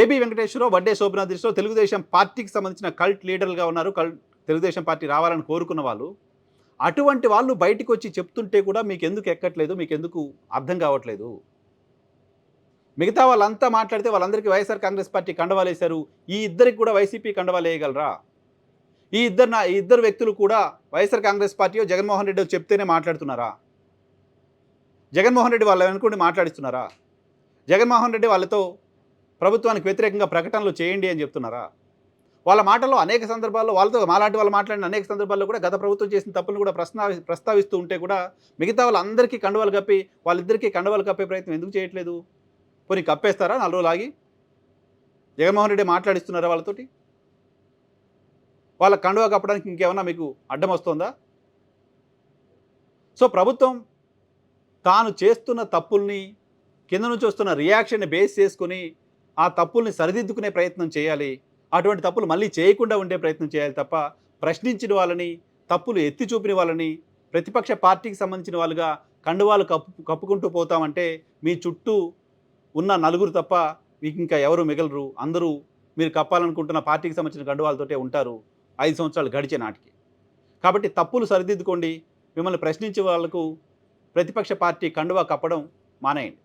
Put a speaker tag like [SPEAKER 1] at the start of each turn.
[SPEAKER 1] AB Venkateswara Rao Vadde Shobhanath Telugu Desam పార్టీకి సంబంధించిన cult లీడర్లుగా ఉన్నారు. కల్ తెలుగుదేశం పార్టీ రావాలని కోరుకున్న వాళ్ళు. అటువంటి వాళ్ళు బయటకు వచ్చి చెప్తుంటే కూడా మీకు ఎందుకు ఎక్కట్లేదు మీకు ఎందుకు అర్థం కావట్లేదు? మిగతా వాళ్ళంతా మాట్లాడితే వాళ్ళందరికీ వైఎస్ఆర్ కాంగ్రెస్ పార్టీ కండవాలు వేశారు. ఈ ఇద్దరికి కూడా వైసీపీ కండవాలు వేయగలరా? ఈ ఇద్దరు నా ఈ ఇద్దరు వ్యక్తులు కూడా వైఎస్ఆర్ కాంగ్రెస్ పార్టీయో జగన్మోహన్ రెడ్డి చెప్తేనే మాట్లాడుతున్నారా? జగన్మోహన్ రెడ్డి వాళ్ళు అనుకుంటే మాట్లాడిస్తున్నారా? జగన్మోహన్ రెడ్డి వాళ్ళతో ప్రభుత్వానికి వ్యతిరేకంగా ప్రకటనలు చేయండి అని చెప్తున్నారా? వాళ్ళ మాటల్లో అనేక సందర్భాల్లో వాళ్ళతో మాలాంటి వాళ్ళు మాట్లాడిన అనేక సందర్భాల్లో కూడా గత ప్రభుత్వం చేసిన తప్పులను కూడా ప్రస్తావి ప్రస్తావిస్తూ ఉంటే కూడా మిగతా వాళ్ళందరికీ కండువాలు కప్పి వాళ్ళిద్దరికీ కండువాలు కప్పే ప్రయత్నం ఎందుకు చేయట్లేదు? పోనీ కప్పేస్తారా? నాలుగు రోజులు ఆగి? జగన్మోహన్ రెడ్డి మాట్లాడిస్తున్నారా వాళ్ళతోటి? వాళ్ళ కండువా కప్పడానికి ఇంకేమన్నా మీకు అడ్డం వస్తుందా? సో ప్రభుత్వం తాను చేస్తున్న తప్పుల్ని కింద నుంచి వస్తున్న రియాక్షన్ని బేస్ చేసుకుని ఆ తప్పుల్ని సరిదిద్దుకునే ప్రయత్నం చేయాలి. అటువంటి తప్పులు మళ్ళీ చేయకుండా ఉండే ప్రయత్నం చేయాలి తప్ప ప్రశ్నించిన వాళ్ళని తప్పులు ఎత్తి చూపిన వాళ్ళని ప్రతిపక్ష పార్టీకి సంబంధించిన వాళ్ళుగా కండువాలు కప్పు కప్పుకుంటూ పోతామంటే మీ చుట్టూ ఉన్న నలుగురు తప్ప మీకు ఇంకా ఎవరు మిగలరు. అందరూ మీరు కప్పాలనుకుంటున్న పార్టీకి సంబంధించిన కండువాలతోటే ఉంటారు. ఐదు సంవత్సరాలు గడిచే నాటికి. కాబట్టి తప్పులు సరిదిద్దుకోండి. మిమ్మల్ని ప్రశ్నించే వాళ్ళకు ప్రతిపక్ష పార్టీ కండువా కప్పడం మానేయండి.